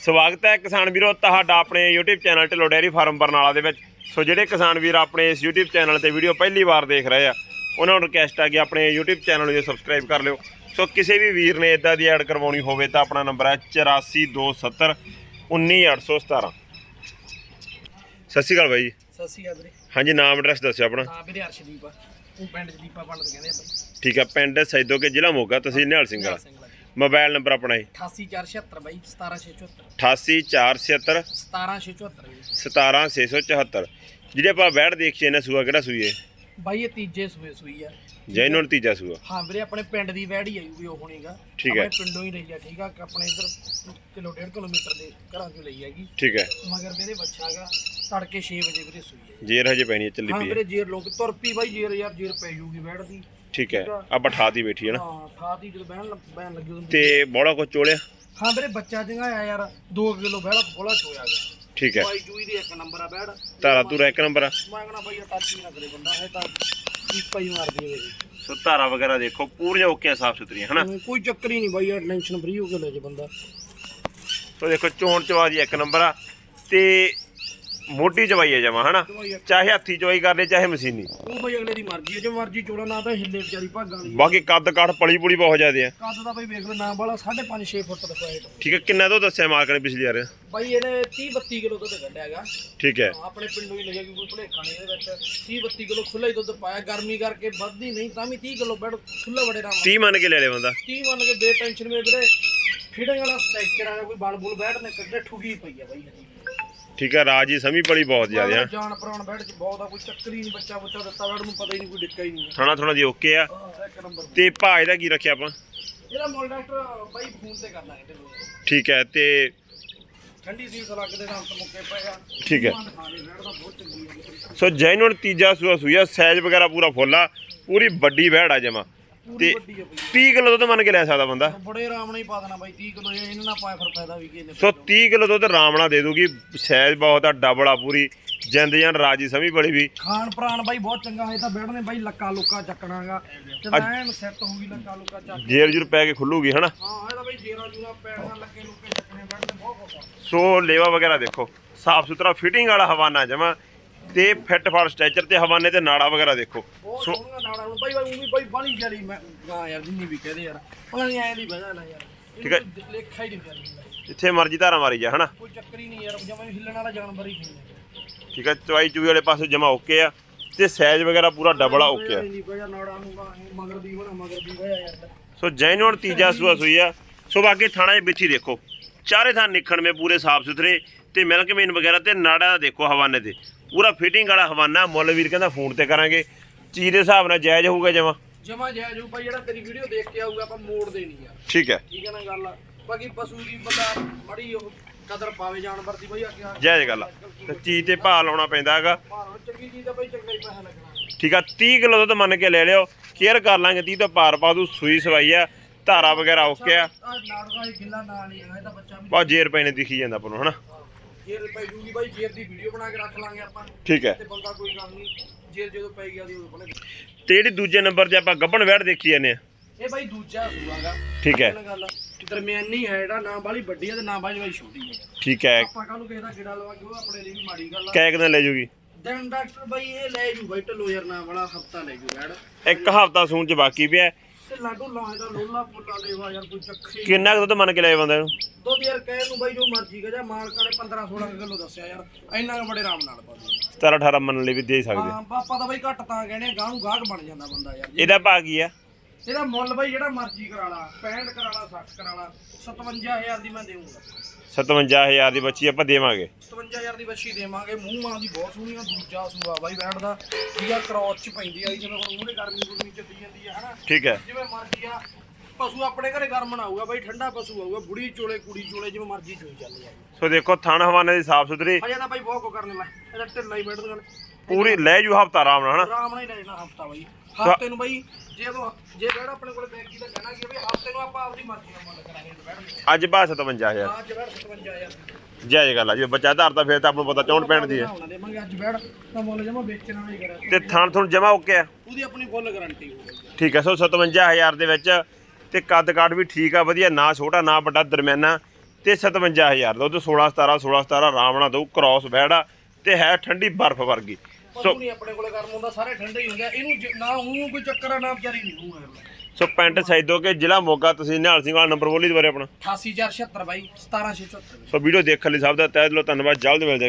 ਸਵਾਗਤ ਹੈ ਕਿਸਾਨ ਵੀਰੋ ਤੁਹਾਡਾ ਆਪਣੇ YouTube channel Dhillon dairy farm Barnala ਦੇ ਵਿੱਚ। ਸੋ ਜਿਹੜੇ ਕਿਸਾਨ ਵੀਰ ਆਪਣੇ ਇਸ YouTube ਚੈਨਲ ਤੇ ਵੀਡੀਓ ਪਹਿਲੀ ਵਾਰ ਦੇਖ ਰਹੇ ਆ ਉਹਨਾਂ ਨੂੰ ਰਿਕਵੈਸਟ ਆ ਕਿ ਆਪਣੇ YouTube ਚੈਨਲ ਨੂੰ ਸਬਸਕ੍ਰਾਈਬ ਕਰ ਲਿਓ। ਸੋ ਕਿਸੇ ਵੀ ਵੀਰ ਨੇ ਇਦਾਂ ਦੀ ਐਡ ਕਰਵਾਉਣੀ ਹੋਵੇ ਤਾਂ ਆਪਣਾ ਨੰਬਰ ਹੈ 8427 19817 ਸਤਿ ਸ਼੍ਰੀ ਅਕਾਲ ਬਾਈ ਜੀ। ਸਤਿ ਸ਼੍ਰੀ ਅਕਾਲ ਵੀਰੇ। ਹਾਂਜੀ ਨਾਮ ਐਡਰੈਸ ਦੱਸਿਓ ਆਪਣਾ। ਹਾਂ ਵੀਰੇ ਅਰਸ਼ਦੀਪ ਆ। ਉਹ ਪਿੰਡ ਚ ਦੀਪਾ ਪੰਡਤ ਕਹਿੰਦੇ ਆਪਾਂ। ਠੀਕ ਹੈ ਪਿੰਡ ਸੈਦੋਕੇ ਜ਼ਿਲ੍ਹਾ ਮੋਗਾ ਤਹਿਸੀਲ ਨਿਹਾਲ ਸਿੰਘ ਵਾਲਾ। ਮੋਬਾਈਲ ਨੰਬਰ ਆਪਣਾ ਹੈ 88476 ਬਾਈ 17674 88476 17674 ਵੀਰੇ 17674 ਜਿਹੜੇ ਆਪਾਂ ਬੈਠ ਦੇਖੀਏ ਨੇ ਸੂਆ ਕਿਹੜਾ ਸੂਈ ਹੈ? ਬਾਈ ਇਹ ਤੀਜੇ ਸੂਏ ਸੂਈ ਆ। ਜੈਨੂਨ ਤੀਜਾ ਸੂਆ। ਹਾਂ ਵੀਰੇ ਆਪਣੇ ਪਿੰਡ ਦੀ ਵੈੜੀ ਆਈ ਉਹ ਹੋਣੀਗਾ ਠੀਕ ਹੈ। ਆਪਣੇ ਪਿੰਡੋਂ ਹੀ ਲਈ ਆ ਠੀਕ ਆ। ਆਪਣੇ ਇਧਰ ਕਿਲੋ ਡੇਢ ਕਿਲੋਮੀਟਰ ਦੇ ਘਰਾਂ ਚੋਂ ਲਈ ਹੈਗੀ। ਠੀਕ ਹੈ। ਮਗਰ ਵੀਰੇ ਬੱਚਾ ਹੈਗਾ ਤੜਕੇ 6 ਵਜੇ ਵੀਰੇ ਸੂਈ ਹੈ ਜੇਰ ਹਜੇ ਪੈਣੀ ਹੈ, ਚੱਲੀ ਹਾਂ ਪਈ ਹੈ ਵੀਰੇ ਜੇਰ ਲੋਕ ਤੁਰ ਪਈ ਬਾਈ ਜੇਰ ਯਾਰ ਜੇਰ ਪੈ ਜੂਗੀ ਵੈੜ ਦੀ। ਠੀਕ ਹੈ। ਆਪਾਂ ਠਾਤੀ ਬੈਠੀ ਹੈ ਨਾ। ਹਾਂ ਠਾਤੀ ਜਦੋਂ ਬਹਿਣ ਬਹਿਣ ਲੱਗੀ ਉਦੋਂ ਤੇ ਬੋੜਾ ਕੋ ਚੋਲਿਆ? ਹਾਂ ਵੀਰੇ ਬੱਚਾ ਜੰਗਾਇਆ ਯਾਰ। 2 ਕਿਲੋ ਬਹਿੜਾ ਬੋਲਾ ਚੋਇਆ ਗਿਆ। ਠੀਕ ਹੈ। ਬਾਈ ਜੂਈ ਦੀ ਇੱਕ ਨੰਬਰ ਆ ਬੈੜ ਧਾਰਾ ਤੂਰਾ ਇੱਕ ਨੰਬਰ ਆ। ਮੈਂ ਕਹਣਾ ਬਾਈ ਟੱਚ ਵੀ ਨਾ ਕਰੇ ਬੰਦਾ ਹੈ ਤਾਂ ਕੀਪਾ ਹੀ ਮਾਰਦੀ ਹੋਵੇ ਸੋ ਧਾਰਾ ਵਗੈਰਾ ਦੇਖੋ ਪੂਰੀਆਂ ਓਕੇ ਸਾਫ਼ ਸੁਥਰੀਆਂ ਹਨਾ? ਕੋਈ ਚੱਕਰ ਹੀ ਨਹੀਂ ਬਾਈ ਯਾਰ ਟੈਨਸ਼ਨ ਫਰੀ ਹੋ ਕੇ ਲੈ ਜੇ ਬੰਦਾ। ਸੋ ਦੇਖੋ ਚੋਣ ਚਵਾਦੀ ਇੱਕ ਨੰਬਰ ਆ। ਤੇ ਮੋਟੀ ਚਵਾਈ ਹੈ ਜਮਾ ਹਨਾ? ਦਵਾਈ ਇੱਕ- ਚਾਹੇ ਹੱਥੀ ਚਵਾਈ ਕਰ ਲੈ ਚਾਹੇ ਮਸ਼ੀਨੀ। ਉਹ ਬਾਈ ਅਗਲੇ ਦੀ ਮਰਜ਼ੀ ਹੈ ਜੇ ਮਰਜ਼ੀ ਚੋੜਾ ਨਾ ਤਾਂ ਹਿੱਲੇ ਵਿਚਾਰੀ ਭਾਗਾਂ ਵਾਲੀ ਬਾਕੀ ਕੱਦ ਕਾਠ ਪਲੀ ਪੁਲੀ ਬਹੁਤ ਜ਼ਿਆਦੇ ਆ। ਕੱਦ ਦਾ ਬਾਈ ਵੇਖ ਲਓ ਨਾ ਵਾਲਾ 5.5 6 ਫੁੱਟ ਦਾ ਹਾਈਟ ਠੀਕ ਹੈ ਕਿੰਨਾ ਤੋਂ ਦੱਸਿਆ ਮਾਲਕ ਨੇ ਪਿਛਲੀ ਵਾਰ? ਬਾਈ ਇਹਨੇ 30 32 ਕਿਲੋ ਦੁੱਧ ਕੱਢਿਆ ਹੈਗਾ। ਠੀਕ ਹੈ। ਆਪਣੇ ਪਿੰਡੋਂ ਹੀ ਲਿਆ ਕਿ ਕੋਈ ਭਲੇਖਾ ਨਹੀਂ ਇਹਦੇ ਵਿੱਚ। 30 32 ਕਿਲੋ ਖੁੱਲਾ ਹੀ ਦੁੱਧ ਪਾਇਆ ਗਰਮੀ ਕਰਕੇ ਵੱਧਦੀ ਨਹੀਂ ਤਾਂ ਵੀ 30 ਕਿਲੋ ਬੈਡ ਖੁੱਲਾ ਬੜੇ ਰਾਮ 30 ਮੰਨ ਕੇ ਲੈ ਲੈ ਬੰਦਾ। 30 ਮੰਨ ਕੇ ਬੇ ਟੈਨਸ਼ਨ ਮੇ ਵੀਰੇ ਫੀਡਿੰਗ ਵਾਲਾ ਸਟ੍ਰਕਚਰ ਆ ਕੋਈ ਬਲ ਬੁਲ ਬੈਠ ਨੇ ਕੱਢੇ ਠੁਗੀ ਪਈ ਆ ਬਾਈ ਹਜੀ ਠੀਕ ਹੈ ਰਾਜੀ ਸਮੀ ਪਲੀ ਬਹੁਤ ਜ਼ਿਆਦੇ ਆ। ਜਾਨ ਪ੍ਰਾਣ ਬੈਠ ਚ ਬਹੁਤ ਆ ਕੋਈ ਚੱਕਰ ਹੀ ਨਹੀਂ ਬੱਚਾ ਬੱਚਾ ਦਿੱਤਾ ਬੈਠ ਨੂੰ ਪਤਾ ਹੀ ਨਹੀਂ ਕੋਈ ਡਿੱਕਾ ਹੀ ਨਹੀਂ ਥੋੜਾ ਥੋੜਾ ਦੀ ਓਕੇ ਆ। ਆ ਇੱਕ ਨੰਬਰ ਤੇ। ਭਾਅ ਇਹਦਾ ਕੀ ਰੱਖਿਆ ਆਪਾਂ? ਇਹਦਾ ਮੁੱਲ ਡਾਕਟਰ ਬਾਈ ਫੋਨ ਤੇ ਹੈ ਤੈਨੂੰ ਠੀਕ ਹੈ ਤੇ ਠੰਡੀ ਸੀ ਸਲੱਗ ਦੇ ਨਾਲ ਮੁੱਕੇ ਪਏਗਾ ਠੀਕ ਹੈ ਦਾ ਹੈ ਸੋ ਜੈਨੂਨ ਤੀਜਾ ਸੂਆ ਸੂਆ ਸਾਈਜ਼ ਵਗੈਰਾ ਪੂਰਾ ਫੁੱਲ ਆ ਪੂਰੀ ਵੱਡੀ ਵਹਿੜ ਆ ਜਮਾ। ਪੂਰੀ ਤੇ ਵੱਡੀ ਹੈ ਬਾਈ। 30 ਕਿਲੋ ਦੁੱਧ ਮੰਨ ਕੇ ਲੈ ਸਕਦਾ ਬੰਦਾ। ਬੜੇ ਆਰਾਮ ਨਾਲ ਹੀ ਪਾ ਦੇਣਾ ਬਾਈ 30 ਕਿਲੋ ਇਹਨਾਂ ਨਾਲ ਪਾਇਆ ਫਿਰ ਫਾਇਦਾ ਵੀ ਕੀ ਨੇ ਸੋ 30 ਕਿਲੋ ਦੁੱਧ ਆਰਾਮ ਨਾਲ ਦੇ ਦੂਗੀ ਸਾਈਜ਼ ਬਹੁਤ ਆ ਡਬਲ ਆ ਪੂਰੀ ਜਿੰਦ ਜਾਨ ਰਾਜੀ ਸਮੀ ਬੜੀ ਵੀ। ਖਾਣ ਪ੍ਰਾਣ ਬਾਈ ਬਹੁਤ ਚੰਗਾ ਹੈ ਤਾਂ ਬੈਠਣੇ ਬਾਈ ਲੱਕਾ ਲੁੱਕਾ ਚੱਕਣਾਗਾ। ਤੇ ਐਨ ਸੈੱਟ ਹੋਊਗੀ ਲੱਕਾ ਲੁੱਕਾ ਚੱਕ ਜੇਰ ਜੁਰ ਪੈ ਕੇ ਖੁੱਲੂਗੀ ਹਨਾ? ਹਾਂ ਇਹਦਾ ਬਾਈ ਜੇਰਾ ਜੂਰਾ ਪੈਣਾ ਲੱਕੇ ਲੁੱਕੇ ਚੱਕਣੇ ਬੈਠਦੇ ਬਹੁਤ ਆ ਸੋ ਲੇਵਾ ਵਗੈਰਾ ਦੇਖੋ ਸਾਫ਼ ਸੁਥਰਾ ਫਿਟਿੰਗ ਵਾਲਾ ਹਵਾਨਾ ਜਮਾ। ਤੇ ਫਿੱਟ ਫਾਰ ਸਟ੍ਰੈਚਰ ਤੇ ਹਵਾਨੇ ਤੇ ਨਾੜਾ ਵਗੈਰਾ ਦੇਖੋ। ਬਹੁਤ ਸੋਹਣਾ ਨਾੜਾ ਨੂੰ ਬਾਈ ਬਾਈ ਉਹ ਵੀ ਬਾਈ ਬਾਲੀ ਜਲੀ ਮੈਂ ਗਾਂ ਯਾਰ ਜਿੰਨੀ ਵੀ ਕਹਦੇ ਯਾਰ। ਉਹਨਾਂ ਨੇ ਐਂ ਦੀ ਵਜ੍ਹਾ ਨਾਲ ਯਾਰ। ਠੀਕ ਹੈ। ਇਹਨੂੰ ਲੇਖਾ ਹੀ ਨਹੀਂ ਕਰਨੀ ਜਿੱਥੇ ਮਰਜ਼ੀ ਧਾਰਾ ਮਾਰੀ ਜਾ ਹਨਾ? ਕੋਈ ਚੱਕਰ ਹੀ ਨਹੀਂ ਯਾਰ ਜਮਾਂ ਹੀ ਹਿੱਲਣ ਵਾਲਾ ਜਾਨਵਰ ਹੀ ਨਹੀਂ ਠੀਕ ਹੈ ਚਵਾਈ ਚੂਈ ਵਾਲੇ ਪਾਸੇ ਜਮਾ ਓਕੇ ਆ। ਤੇ ਸਾਈਜ਼ ਵਗੈਰਾ ਪੂਰਾ ਡਬਲ ਆ ਓਕੇ ਆ। ਨਹੀਂ ਵਜ੍ਹਾ ਨਾੜਾ ਨੂੰ ਗਾਂ ਇਹ ਮਗਰ ਦੀ ਹੋਣਾ ਮਗਰ ਦੀ ਵਜ੍ਹਾ ਯਾਰ। ਸੋ ਜੈਨੂਨ ਤੀਜਾ ਸੂਆ ਸੂਈ ਆ। ਸੋ ਬਾਕੀ ਥਾਣਾ ਦੇ ਵਿੱਚ ਹੀ ਦੇਖੋ। ਚਾਰੇ ਥਾਂ ਨਿਖਣ ਮੇ ਪੂਰੇ ਸਾਫ਼ ਸੁਥਰੇ ਤੇ ਮਿਲਕ ਮੇਨ ਵਗੈਰਾ ਤੇ ਨਾੜਾ ਦੇਖੋ ਹਵਾਨੇ ਤੇ। ਪੂਰਾ ਫਿਟਿੰਗ ਵਾਲਾ ਹਵਾਨਾ ਮੁੱਲ ਵੀਰ ਕਹਿੰਦਾ ਫੋਨ ਤੇ ਕਰਾਂਗੇ। ਚੀਜ਼ ਦੇ ਹਿਸਾਬ ਨਾਲ ਜਾਇਜ਼ ਹੋਊਗਾ ਜਮਾ? ਜਮਾ ਜੈ ਜੂ ਭਾਈ ਜਿਹੜਾ ਤੇਰੀ ਵੀਡੀਓ ਦੇਖ ਕੇ ਆਊਗਾ ਆਪਾਂ ਮੋੜ ਦੇਣੀ ਆ। ਠੀਕ ਹੈ। ਠੀਕ ਹੈ ਨਾ ਗੱਲ? ਬਾਕੀ ਪਸ਼ੂ ਦੀ ਬੰਦਾ ਮੜੀ ਉਹ ਕਦਰ ਪਾਵੇ ਜਾਨਵਰ ਦੀ ਬਈ ਆ ਕੇ ਜਾਇਜ਼ ਗੱਲ ਆ। ਤੇ ਚੀਜ਼ ਤੇ ਭਾਅ ਲਾਉਣਾ ਪੈਂਦਾ ਹੈਗਾ। ਮਾਰੋ ਚੰਗੀ ਚੀਜ਼ ਦਾ ਬਈ ਚੰਗਾ ਹੀ ਪੈਸਾ ਲੱਗਣਾ। ਠੀਕ ਆ 30 ਕਿਲੋ ਦੁੱਧ ਮੰਨ ਕੇ ਲੈ ਲਿਓ ਕੇਅਰ ਕਰ ਲਾਂਗੇ 30 ਤੋਂ ਪਾਰ ਪਾ ਦੂ ਸੂਈ ਸਵਾਈ ਆ ਧਾਰਾ ਵਗੈਰਾ ਓਕੇ ਆ। ਆ ਨਾੜੂਗਾ ਇਹ ਗਿੱਲਾ ਨਾਲ ਨਹੀਂ ਹੈਗਾ ਇਹਦਾ ਬੱਚਾ ਵੀ ਬਾ ਜੇਰ ਪੈਣੇ ਦਿਖੀ ਜਾਂਦਾ ਆਪਾਂ ਨੂੰ ਹਨਾ? ਜੇਰ ਪੈ ਜੂਗੀ ਬਾਈ ਜੇਰ ਦੀ ਵੀਡੀਓ ਬਣਾ ਕੇ ਰੱਖ ਲਾਂਗੇ ਆਪਾਂ। ਠੀਕ ਹੈ। ਤੇ ਬੰਦਾ ਕੋਈ ਗੱਲ ਨਹੀਂ ਜੇਰ ਜਦੋਂ ਪੈ ਗਿਆ ਦੀ ਉਦੋਂ ਬਣੇ ਤੇ ਜਿਹੜੀ ਦੂਜੇ ਨੰਬਰ ਤੇ ਆਪਾਂ ਗੱਬਣ ਵੈੜ ਦੇਖੀ ਜਾਂਦੇ ਆ। ਇਹ ਬਾਈ ਦੂਜਾ ਸੂਆਗਾ ਠੀਕ ਹੈ। ਗੱਲ ਦਰਮਿਆਨੀ ਹੈ ਜਿਹੜਾ ਨਾ ਬਾਲੀ ਵੱਡੀ ਹੈ ਤੇ ਨਾ ਬਾਲੀ ਬਾਈ ਛੋਟੀ ਹੈ ਠੀਕ ਹੈ। ਆਪਾਂ ਕਾਹਨੂੰ ਕਿਸੇ ਦਾ ਕਿਹੜਾ ਲਵਾ ਕੇ ਉਹ ਆਪਣੇ ਲਈ ਵੀ ਮਾੜੀ ਗੱਲ ਆ। ਕੈ ਦਿਨ ਲੈ ਜੂਗੀ। ਦਿਨ ਡਾਕਟਰ ਬਾਈ ਇਹ ਲੈ ਜੂ ਬਾਈ ਢਲੋ ਯਾਰ ਨਾ ਵਾਲਾ ਹਫਤਾ ਲੈ ਜੂ ਬੈੜ ਇੱਕ ਹਫਤਾ ਸੂਣ ਚ ਬਾਕੀ ਪਿਆ। ਤੇ ਲਾਡੂ ਲਾਹੇ ਦਾ ਲੋਲਾ ਪੁੱਲਾ ਦੇਵਾ ਯਾਰ ਕੋਈ ਚੱਖੇ ਕਿੰਨਾ ਕੁ ਦੁੱਧ ਮੰਨ ਕੇ ਲੈ ਬੰਦਾ ਇਹਨੂੰ? ਦੁੱਧ ਯਾਰ ਕਹਿ ਨੂੰ ਬਾਈ ਜੋ ਮਰਜ਼ੀ ਕਹੇ ਮਾਲਕਾਂ ਨੇ 15 16 ਕਿਲੋ ਦੱਸਿਆ ਯਾਰ ਇੰਨਾ ਕੁ ਬੜੇ ਆਰਾਮ ਨਾਲ ਪਾ ਦੇ 17 18 ਮੰਨ ਲਈ ਵੀ ਦੇ ਸਕਦੇ। ਹਾਂ ਪਾਪਾ ਤਾਂ ਬਾਈ ਘੱਟ ਤਾਂ ਕਹਿੰਦੇ ਗਾਹ ਨੂੰ ਗਾਹਕ ਬਣ ਜਾਂਦਾ ਬੰਦਾ ਯਾਰ। ਇਹਦਾ ਭਾਅ ਕੀ ਆ? ਇਹਦਾ ਮੁੱਲ ਬਾਈ ਜਿਹੜਾ ਮਰਜ਼ੀ ਕਰਾ ਲਾ 65 ਕਰਾ ਲਾ 60 ਕਰਾ ਲਾ 57000 ਦੀ ਮੈਂ ਦੇਵਾਂਗਾ 57000 ਦੀ ਬੱਚੀ ਆਪਾਂ ਦੇਵਾਂਗੇ। 57000 ਦੀ ਬੱਚੀ ਦੇਵਾਂਗੇ ਮੂੰਹ ਮਾਂ ਦੀ ਬਹੁਤ ਸੋਹਣੀ ਆ ਦੂਜਾ ਸੂਆ ਬਾਈ ਬੈਠਦਾ ਠੀਕ ਆ ਕ੍ਰੋਸ ਚ ਪੈਂਦੀ ਆ ਜਿਵੇਂ ਹੁਣ ਉਹਦੇ ਗਰਮੀ ਗੁਰਮੀ ਚੱਲੀ ਜਾਂਦੀ ਆ ਹਨਾ? ਠੀਕ ਹੈ ਜਿਵੇਂ ਮਰਜ਼ੀ ਆ ਪਸ਼ੂ ਆਪਣੇ ਘਰੇ ਗਰਮ ਨਾ ਆਊਗਾ ਬਾਈ ਠੰਡਾ ਪਸ਼ੂ ਆਊਗਾ ਬੁੜੀ ਚੋਲੇ ਕੁੜੀ ਚੋਲੇ ਜਿਵੇਂ ਮਰਜ਼ੀ ਚੋਈ ਚੱਲ ਜਾ ਸੋ ਦੇਖੋ ਥਣ ਹਵਾਨੇ ਦੀ ਸਾਫ਼ ਸੁਥਰੀ। ਅਜੇ ਤਾਂ ਬਾਈ ਬਹੁਤ ਕੋ ਕਰਨ ਲੈ ਇਹਦਾ ਢਿੱਲਾ ਹੀ ਬੈਠ ਗੱਲ ਪੂਰੀ ਲੈ ਜੂ ਹਫਤਾ ਆਰਾਮ ਨਾਲ ਹਨਾ? ਆਰਾਮ ਨਾਲ ਹੀ ਲੈ ਜਾਣਾ ਹਫਤਾ ਬਾਈ। ਹਫ਼ਤੇ ਨੂੰ ਬਾਈ ਜੇ ਉਹ ਜੇ ਜਿਹੜਾ ਆਪਣੇ ਕੋਲ ਬੈਂਕੀ ਦਾ ਕਹਿਣਾ ਕਿ ਵੀ ਹਫ਼ਤੇ ਨੂੰ ਆਪਾਂ ਆਪਦੀ ਮਰਜ਼ੀ ਨਾਲ ਮੁੱਲ ਕਰਾਂਗੇ ਬੈਠ ਅੱਜ ਬਾਅਦ 57000 ਅੱਜ ਬੈਠ 57000 ਜਾਇਜ਼ ਗੱਲ ਆ ਜੇ ਬੱਚਾ ਧਾਰਦਾ ਫਿਰ ਤਾਂ ਆਪਾਂ ਨੂੰ ਪਤਾ 64 ਪੈਣ ਦੀ ਹੈ ਦੇਵਾਂਗੇ ਅੱਜ ਬੈਠ ਤਾਂ ਮੁੱਲ ਜਮਾ ਵੇਚਣ ਵਾਲਾ ਹੀ ਕਰਿਆ। ਤੇ ਥਣ ਥਣ ਜਮਾ ਓਕੇ ਆ। ਉਹਦੀ ਆਪਣੀ ਫੁੱਲ ਗਾਰੰਟੀ ਹੋਊਗੀ ਠੀਕ ਹੈ ਸੋ 57000 ਦੇ ਵਿੱਚ ਤੇ ਕੱਦ ਕਾਠ ਵੀ ਠੀਕ ਆ ਵਧੀਆ ਨਾ ਛੋਟਾ ਨਾ ਵੱਡਾ ਦਰਮਿਆਨਾ ਤੇ 57000 ਦੁੱਧ 16 17 16 17 ਆਰਾਮ ਨਾਲ ਦਊ ਕ੍ਰਾਸ ਬੈੜਾ ਤੇ ਹੈ ਠੰਡੀ ਬਰਫ਼ ਵਰਗੀ। ਸੋ ਨਹੀਂ ਆਪਣੇ ਕੋਲੇ ਕਰਮ ਹੁੰਦਾ ਸਾਰੇ ਠੰਡੇ ਹੀ ਹੁੰਦੇ ਆ। ਇਹਨੂੰ ਨਾ ਉਹਨੂੰ ਕੋਈ ਚੱਕਰ ਆ ਨਾ ਵਿਚਾਰੀ ਨਹੀਂ ਨੂੰ ਸੋ ਪਿੰਡ ਸੈਦੋ ਕੇ ਜ਼ਿਲ੍ਹਾ ਮੋਗਾ ਤੁਸੀਂ ਨਿਹਾਲ ਸਿੰਘ ਵਾਲਾ ਨੰਬਰ ਬੋਲੀ ਦੁਬਾਰੇ ਆਪਣਾ। 88476 ਬਾਈ 17674 ਸੋ ਵੀਡੀਓ ਦੇਖਣ ਲਈ ਸਭ ਦਾ ਤਹਿ ਦਿਲੋਂ ਧੰਨਵਾਦ ਜਲਦ ਮਿਲ ਜਾਏਗਾ